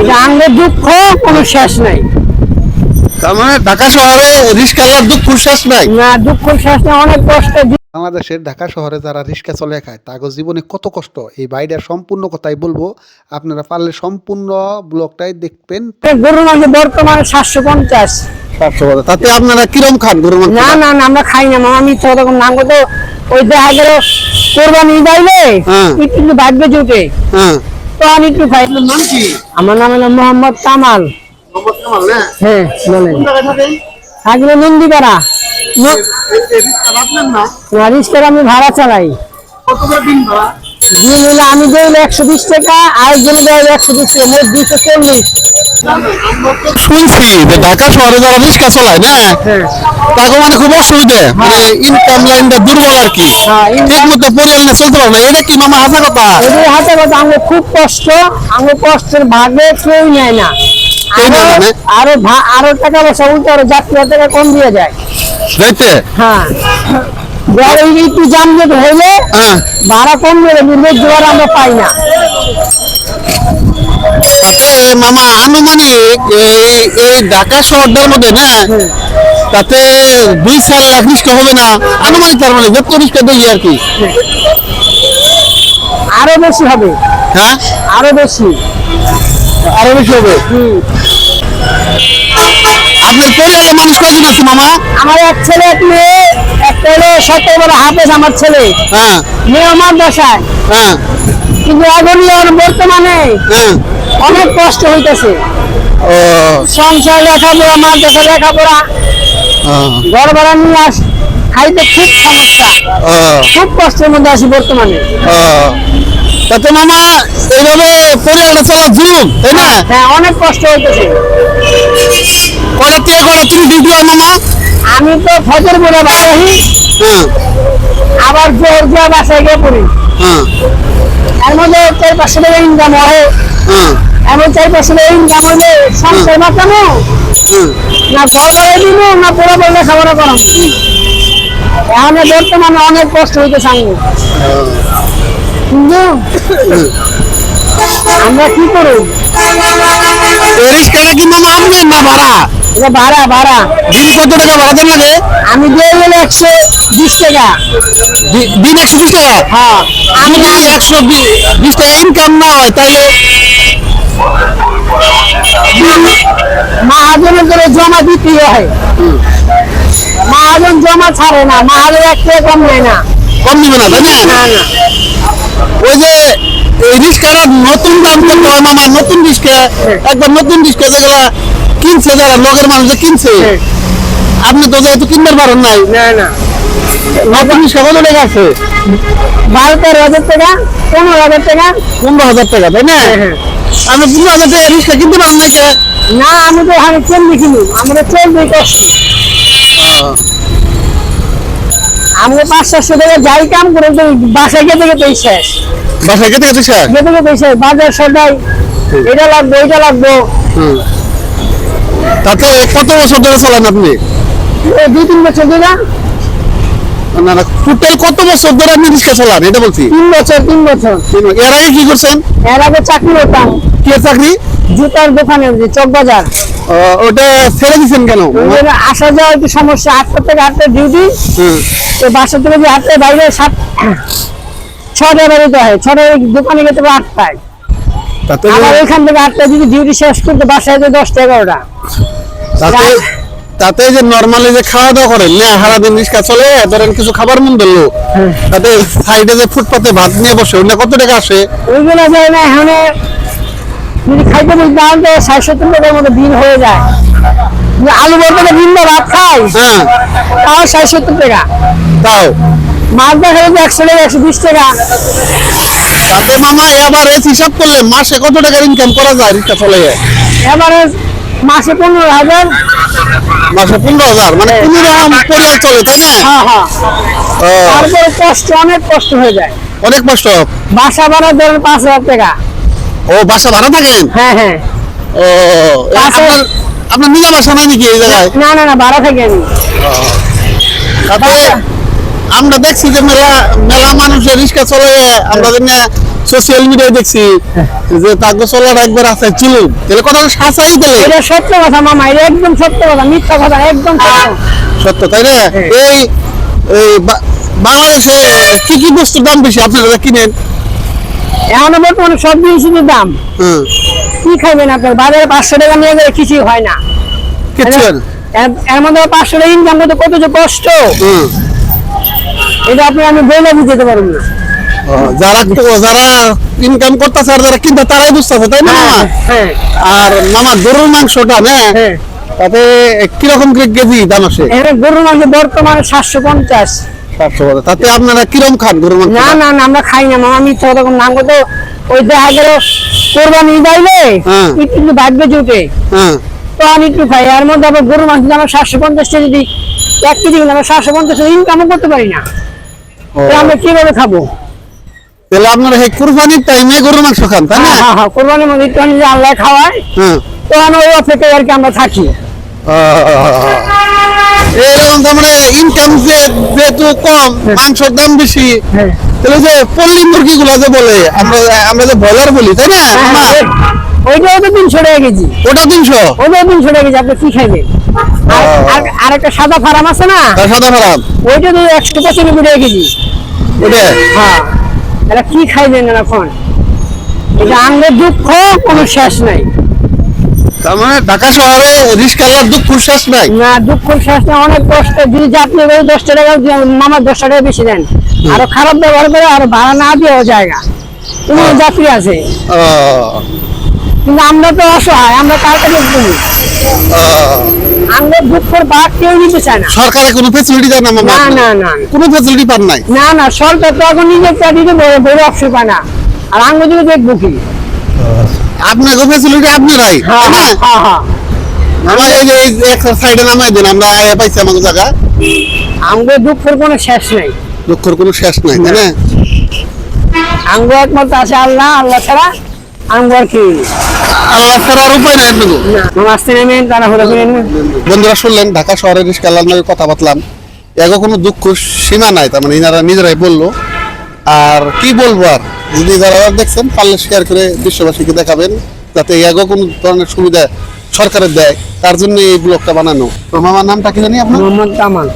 আমাদের দুঃখ কোনো শেষ নাই। তার মানে ঢাকা শহরে দুঃখ শেষ নাই। না দুঃখ শেষ নাই অনেক কষ্ট বাংলাদেশের ঢাকা শহরে যারা রিক্সা চলে খায় তাগো জীবনে কত কষ্ট? এই বাইরের সম্পূর্ণ কথাই বলব আপনারা পারলে সম্পূর্ণ ব্লগটাই দেখবেন। গরুর মাংস বর্তমানে সাতশো পঞ্চাশ। সাতশো। তাতে আপনারা কিরম খান গরু মাংস? না না না আমরা খাই না কোনো নাম তো ওই দেখা গেল কোরবানি যাইলে হ্যাঁ। একটু একটু জুটে। হ্যাঁ। আমার নাম হলো মোহাম্মদ কামাল হ্যাঁ বলেন থাকলে নন্দীপাড়া রিক্সার আমি ভাড়া চালাই কত করে দিন ভাড়া দিন হলে আমি দিলে একশো বিশ টাকা আর জন্য দেয় একশো বিশ টাকা মোট দুশো চল্লিশ। শুনছি যে ঢাকা শহরে যারা রিক্সা চালায় না হ্যাঁ। তাকে মানে খুব অসুবিধা মানে ইনকাম লাইনটা দুর্বল আর কি। হ্যাঁ, ঠিক মতো পরিবার নিয়ে চলতে পারে না এটা কি মামা হাসা কথা? এদের হাতে কথা আমার খুব কষ্ট আমার কষ্টের ভাগে কেউ নেয় না। না, আরো- আরও ভা- আরও টাকা পয়সা উল্টো আরও যাত্রী টাকা কম দিয়ে যায় হ্যাঁ। যারা একটু যানজট হইলে হ্যাঁ। ভাড়া কম করে দিলে জোয়ার আমরা পাই না। তাতে মামা আনুমানিক এই ঢাকা শহরটার মধ্যে না তাতে দুই চার লাখ রিক্সা হবে না? আনুমানিক তার মানে যত রিক্সা দেখি আর কি। আরও বেশি হবে। হ্যাঁ? আরও বেশি। আরও বেশি হবে। আপনার পরিবারের মানুষ কয়জন আছে মামা? আমার এক ছেলে এক মেয়ে একটা হলো সতেরো বড় হাফেজ আমার ছেলে। হ্যাঁ। মেয়ে আমার বাসায়। হ্যাঁ। কিন্তু এখন বর্তমানে হ্যাঁ। অনেক কষ্ট হইতেছে। ও। সংসার লেখাপড়া মাদ্রাসা লেখাপড়া। ঘর ভাড়া নিয়ে আস খাইতে খুব সমস্যা। খুব কষ্টের মধ্যে আছি বর্তমানে। তাতে মামা এইভাবে পরিবারটা চলা জুলুম তাই না? হ্যাঁ অনেক কষ্ট হইতেছে। কটা থেকে কটা তুমি ডিউটি হয় মামা আমি তো ফজর বলে বাসাহি হ্যাঁ। আবার জোর জোর বাসায় গিয়ে পড়ি। হ্যাঁ। এর মধ্যে চার পাঁচশো টাকা ইনকাম হয়। হ্যাঁ। এমন চার পাঁচশো টাকা ইনকাম হলে সংসার বাঁচানো হ্যাঁ। না ঘর ভাড়া দিব না পোড়া বললে খাবার করাম। এখন বর্তমানে অনেক কষ্ট হইতেছে আমি কিন্তু আমরা কি করব? এই রিক্সাটা কি মামা আপনার না ভাড়া এটা ভাড়া ভাড়া। দিন কত টাকা ভাড়া দেন লাগে আমি দিয়ে গেলে একশো বিশ টাকা। দিন একশো বিশ টাকা? হ্যাঁ। আমি যদি একশো বিশ টাকা ইনকাম না হয় তাহলে? মাহাজনের করে জমা দিতেই হয়। মাহাজন জমা ছাড়ে না মাহাজন এক টাকা কম নেয় না। কম দিবে না তাই না? ওই যে এই নতুন দাম করতে হয় মামা নতুন রিক্সা একবার নতুন রিক্সা যেগুলা কিনছে যারা লোকের মানুষ যে কিনছে? হ্যাঁ। আপনি তো যেহেতু কিনতে পারেন নাই। না না। নতুন রিক্সা কত টাকা আছে। বারো তেরো হাজার টাকা পনেরো হাজার টাকা। পনেরো হাজার টাকা তাই না? হ্যাঁ। আমি পনেরো হাজার টাকা রিক্সা কিনতে পারেন নাই কে? না আমি তো আমরা আমরা পাঁচ সাতশো টাকা যাই কাম করে তো বাসায় শেষ বাসায় শেষ বাজার সদাই। এটা লাগবে এটা লাগবে। তাতে কত বছর ধরে চালান আপনি? দুই তিন বছর ধরে। না না টোটাল কত বছর ধরে আপনি রিক্সা চালান? এটা বলছি। তিন বছর তিন বছর। এর আগে কি করছেন? এর আগে চাকরি করতাম। কি চাকরি? জুতার দোকানে যে চক বাজার। ওটা ছেড়ে দিচ্ছেন কেন? আসা যাওয়া একটু সমস্যা আটটা থেকে আটটা ডিউটি হুম। তো বাসা থেকে যে আটটায় বাইরে সাত ছটায় বেরোতে হয়। ছটায় দোকানে হবে আটটায়। তাতে আবার ওইখান থেকে আটটায় যদি ডিউটি শেষ করতে বাসায় যেতে দশটা এগারোটা। তাতে তাতে যে নরমালি যে খাওয়া দাওয়া করেন না সারাদিন রিক্সা চলে ধরেন কিছু খাবার মন ধরলো তাতে সাইডে যে ফুটপাতে ভাত নিয়ে বসে ওটা কত টাকা আসে? ওইগুলো যায় না এখানে যদি খাইতে বলি তাহলে তো ষাট সত্তর টাকার মতো বিল হয়ে যায়। আলু বলতে বিল না ভাত খাই হ্যাঁ। তাও ষাট সত্তর টাকা। তাও। মাছ দেখা একশো টাকা একশো বিশ টাকা। তাতে মামা এবার হিসাব করলে মাসে কত টাকা ইনকাম করা যায় রিক্সা চলে? এবারে মাসে পনেরো হাজার। মাসে পনেরো হাজার মানে পনেরো পরিবার চলে তাই না? হ্যাঁ হ্যাঁ। তারপরে কষ্ট অনেক কষ্ট হয়ে যায়। অনেক কষ্ট? বাসা ভাড়া ধরেন পাঁচ হাজার টাকা। ও বাসা ভাড়া থাকেন? হ্যাঁ হ্যাঁ। ও আপনার আপনার নিজের বাসা নাই নাকি এই জায়গায়? না না না ভাড়া থাকি আমি। আমরা দেখছি যে মেলা মেলা মানুষের রিক্সা চলে আমরা জন্য সোশ্যাল মিডিয়ায় দেখছি যে তাকে চলার একবার আছে ছিল তাহলে কথা সাসাই তাহলে এটা সত্য কথা মামা এটা একদম সত্য কথা মিথ্যা কথা একদম সত্য। সত্য তাই না? হ্যাঁ। এই বাংলাদেশে কি কি বস্তুর দাম বেশি? আপনারা কিনেন। এখন বর্তমানে সব জিনিসের দাম। হ্যাঁ কি খাইবেন আপনার? বাজারে পাঁচশো টাকা নিয়ে গেলে কিছুই হয় না। হয়। এর- মধ্যে পাঁচশো টাকা ইনকাম করতে কত যে কষ্ট। হুম। এটা আপনি আমি বলে বুঝতে পারব না। যারা যারা ইনকাম করতেছে আর যারা কিনতে তারাই বুঝতেছে তাই না? হ্যাঁ আর মামা গরুর মাংসটা না? হ্যাঁ। তাতে কীরকম কেজি দাম আসে গরুর মাংস বর্তমানে সাতশো পঞ্চাশ। সাতশো তাতে আপনারা কিরম খান গরুর মাংস? না না না আমরা খাই না। মামা নাম করতে ওই দেখা গেল কোরবানি যাইলে হ্যাঁ। একটু জুটে। হ্যাঁ। তো আমি একটু খাই আর মধ্যে আবার গরুর মাংস সাতশো পঞ্চাশটা যদি এক কেজি আমরা সাতশো পঞ্চাশ ইনকামও করতে পারি না। আমরা কীভাবে খাব? তাহলে আপনারা কুরবানির টাইমে গরুর মাংস খান তাই না? হ্যাঁ হ্যাঁ হ্যাঁ কোরবানির যে আল্লাহ খাওয়ায়। তো আমরা ওই অপেক্ষায় আর কি আমরা থাকি। এরকম তার মানে ইনকাম যে যেহেতু কম মাংসের দাম বেশি তাহলে যে পল্লী মুরগি গুলো যে বলে আমরা আমরা যে ব্রয়লার বলি তাই না? ওইটাও তো তিনশো টাকা কেজি। ওটা তিনশো? ওইটাও তিনশো টাকা কেজি আপনি কি খাইবেন? আর- আর- আর একটা সাদা ফার্ম আছে না? তার সাদা খারাপ ওইটা তো একশো পঁচানব্বই টাকা কেজি। হ্যাঁ। এটা কি খাইবেন এখন? এটা আঙ্গের দুঃখ কোনো শেষ নাই। তার মানে ঢাকা শহরে রিস্কালার দুঃখ শেষ নাই? না দুঃখ শেষ নাই অনেক কষ্ট। যদি টাকা টাকা বেশি দেন। আরও খারাপ ব্যবহার করে আরও ভাড়া না দিয়েও জায়গা। কোনো যাত্রী আছে। কিন্তু আমরা তো অসহায় আমরা কার কাছে করি আহ, আঙ্গের দুঃখের ভাগ কেউ নিতে চায় না। সরকারে কোনো ফেসিলিটি দেয় না না না না কোনো ফেসিলিটি পান নাই? না না সরকার তো এখন নিজের চাকরিতে বড় বড় অপশন পায় না। আর আঙ্গ দিকে দেখব কি? আপনাকে আপনারাই। হ্যাঁ হ্যাঁ হ্যাঁ। আমার এই যে এক সাইডে নামাই দেন আমরা আয়া পাইছি আমাকে জায়গা। আঙ্গের দুঃখের কোনো শেষ নেই। দুঃখের কোনো শেষ নাই তাই না? আঙ্গ একমাত্র আছে আল্লাহ আল্লাহ ছাড়া। আঙ্গ আর কি আল্লাহ ছাড়ার উপায় নাই আপনাকে? নামাজতে নেমেন তারা হলে বন্ধুরা শুনলেন ঢাকা শহরের রিস্কালার নামে কথা বাতলাম এগো কোনো দুঃখ সীমা নাই তার মানে এনারা নিজেরাই বলল। আর কি বলব আর? যদি যারা দেখছেন পারলে শেয়ার করে বিশ্ববাসীকে দেখাবেন যাতে এগো কোনো ধরনের সুবিধা সরকারের দেয়। তার জন্য এই ব্লগটা বানানো। তো মামার নামটা কি জানি আপনার? মোহাম্মদ কামাল।